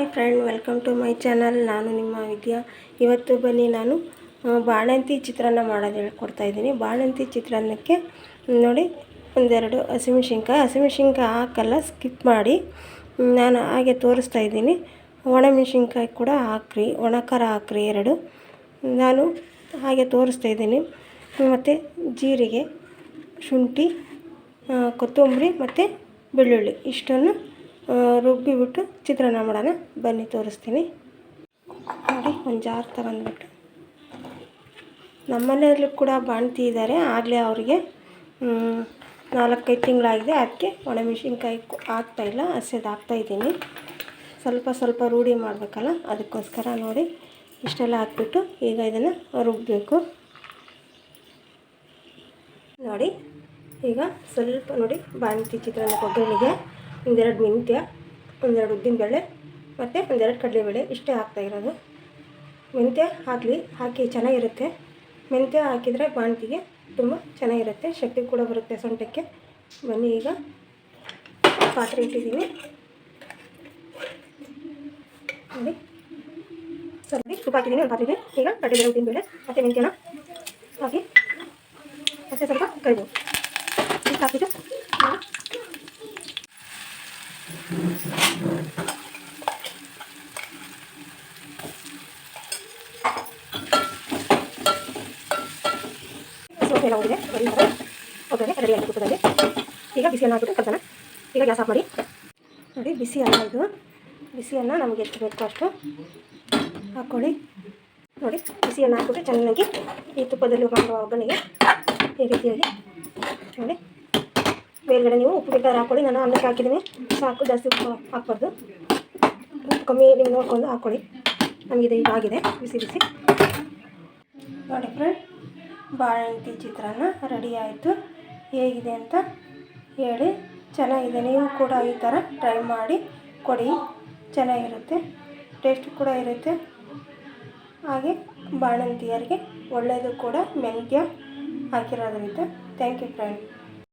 Hi friend, welcome to my channel. ನಾನು ನಿಮ್ಮ ವಿದ್ಯಾ. ಇವತ್ತು ಬನ್ನಿ, ನಾನು ಬಾಣಂತಿ ಚಿತ್ರಾನ್ನ ಮಾಡೋದು ಹೇಳ್ಕೊಡ್ತಾ ಇದ್ದೀನಿ. ಬಾಣಂತಿ ಚಿತ್ರಾನ್ನಕ್ಕೆ, ನೋಡಿ, ಒಂದೆರಡು ಹಸಿಮೆಣ್ಸಿನ್ಕಾಯಿ ಹಸಿಮೆಣ್ಸಿನ್ಕಾಯಿ ಹಾಕಲ್ಲ ಸ್ಕಿಪ್ ಮಾಡಿ, ನಾನು ಹಾಗೆ ತೋರಿಸ್ತಾ ಇದ್ದೀನಿ. ಒಣಮೆಣ್ಸಿನ್ಕಾಯಿ ಕೂಡ ಹಾಕ್ರಿ, ಒಣ ಖಾರ ಹಾಕ್ರಿ ಎರಡು. ನಾನು ಹಾಗೆ ತೋರಿಸ್ತಾ ಇದ್ದೀನಿ. ಮತ್ತು ಜೀರಿಗೆ, ಶುಂಠಿ ಕೊತ್ತಂಬರಿ ಮತ್ತು ಬೆಳ್ಳುಳ್ಳಿ, ಇಷ್ಟನ್ನು ರುಬ್ಬಿಬಿಟ್ಟು ಚಿತ್ರಾನ್ನ ಮಾಡೋಣ. ಬನ್ನಿ, ತೋರಿಸ್ತೀನಿ. ನೋಡಿ, ಒಂದು ಜಾರ್ ತಗೊಂಡ್ಬಿಟ್ಟು ನಮ್ಮನೆಯಲ್ಲಿ ಕೂಡ ಬಾಣ್ತಿ ಇದ್ದಾರೆ ಆಗಲೇ ಅವರಿಗೆ ನಾಲ್ಕೈದು ತಿಂಗಳಾಗಿದೆ. ಅದಕ್ಕೆ ಒಣಮೆಣ್ಸಿನ್ಕಾಯಿ ಹಾಕ್ತಾಯಿಲ್ಲ ಹಸಿದು ಹಾಕ್ತಾಯಿದ್ದೀನಿ ಸ್ವಲ್ಪ ಸ್ವಲ್ಪ ರೂಢಿ ಮಾಡಬೇಕಲ್ಲ, ಅದಕ್ಕೋಸ್ಕರ ನೋಡಿ, ಇಷ್ಟೆಲ್ಲ ಹಾಕ್ಬಿಟ್ಟು ಈಗ ಇದನ್ನು ರುಬ್ಬಬೇಕು ನೋಡಿ, ಈಗ ಸ್ವಲ್ಪ ನೋಡಿ, ಬಾಣ್ತಿ ಚಿತ್ರಾನ್ನ ಒಗ್ಗರಣೆಗೆ ಒಂದೆರಡು ಮೆಂತ್ಯ, ಒಂದೆರಡು ಉದ್ದಿನಬೇಳೆ ಮತ್ತು ಒಂದೆರಡು ಕಡಲೆಬೇಳೆ ಇಷ್ಟೇ ಹಾಕ್ತಾ ಇರೋದು. ಮೆಂತ್ಯ ಹಾಕಲಿ, ಹಾಕಿ ಚೆನ್ನಾಗಿರುತ್ತೆ. ಮೆಂತ್ಯ ಹಾಕಿದರೆ ಬಾಣಂತಿಗೆ ತುಂಬ ಚೆನ್ನಾಗಿರುತ್ತೆ, ಶಕ್ತಿ ಕೂಡ ಬರುತ್ತೆ ಸೊಂಟಕ್ಕೆ. ಬನ್ನಿ ಈಗ ಪಾತ್ರೆ ಇಟ್ಟಿದ್ದೀನಿ. ನೋಡಿ. ಸ್ವಲ್ಪ ತುಪ್ಪ ಹಾಕಿದ್ದೀನಿ, ಒಂದು ಪಾತ್ರೆಗೆ. ಈಗ ಕಡಲೆಬೇಳೆ, ಉದ್ದಿನಬೇಳೆ ಮತ್ತು ಮೆಂತ್ಯನ ಹಾಕಿ ಮತ್ತೆ ಸ್ವಲ್ಪ ಕರಿಬೇವು ಇಷ್ಟು ಹಾಕಿದ್ದು ನಾವು ಸೋಪ್ ಎಲ್ಲ ಹೋಗಿದೆ ಒಗ್ಗರಣೆ ರೆಡಿ ಆಗಿ ತುಪ್ಪದಲ್ಲಿ ಈಗ ಬಿಸಿಯನ್ನು ಹಾಕಿಬಿಟ್ಟು ಕಲ್ತಾನ ಈಗ ಗ್ಯಾಸ್ ಆಫ್ ಮಾಡಿ. ನೋಡಿ, ಬಿಸಿ ಅನ್ನ ಇದು. ಬಿಸಿಯನ್ನು ನಮಗೆ ಎಷ್ಟು ಬೇಕು ಅಷ್ಟು ಹಾಕ್ಕೊಳ್ಳಿ. ನೋಡಿ ಬಿಸಿಯನ್ನು ಹಾಕಿಬಿಟ್ಟು ಚೆನ್ನಾಗಿ ಈ ತುಪ್ಪದಲ್ಲಿ ಮಾಡುವ ಒಗ್ಗರಣೆಗೆ ಈ ರೀತಿಯಾಗಿ. ನೋಡಿ, ಮೇಲ್ಗಡೆ ನೀವು ಉಪ್ಪು ಬೇಕಾದ್ರೆ ಹಾಕ್ಕೊಳ್ಳಿ. ನಾನು ಅನ್ನಕ್ಕೆ ಹಾಕಿದ್ದೀನಿ. ಸಾಕು ಜಾಸ್ತಿ ಉಪ್ಪು ಹಾಕ್ಬಾರ್ದು. ಉಪ್ಪು ಕಮ್ಮಿ ನೀವು ನೋಡ್ಕೊಂಡು ಹಾಕ್ಕೊಳ್ಳಿ. ನಮಗಿದೆ ಈಗ ಆಗಿದೆ ಬಿಸಿ ಬಿಸಿ. ನೋಡಿ ಫ್ರೆಂಡ್ ಬಾಳೆಹಣ್ಣು ಚಿತ್ರಾನ್ನ ರೆಡಿ ಆಯಿತು. ಹೇಗಿದೆ ಅಂತ ಹೇಳಿ. ಚೆನ್ನಾಗಿದೆ. ನೀವು ಕೂಡ ಈ ಥರ ಟ್ರೈ ಮಾಡಿ ಕೊಡಿ. ಚೆನ್ನಾಗಿರುತ್ತೆ. ಟೇಸ್ಟ್ ಕೂಡ ಇರುತ್ತೆ. ಹಾಗೆ ಬಾಣಂತಿಯರಿಗೆ ಒಳ್ಳೆಯದು ಕೂಡ ಮೆಂತ್ಯ ಹಾಕಿರೋದ್ರಿಂದ ಥ್ಯಾಂಕ್ ಯು ಫ್ರೆಂಡ್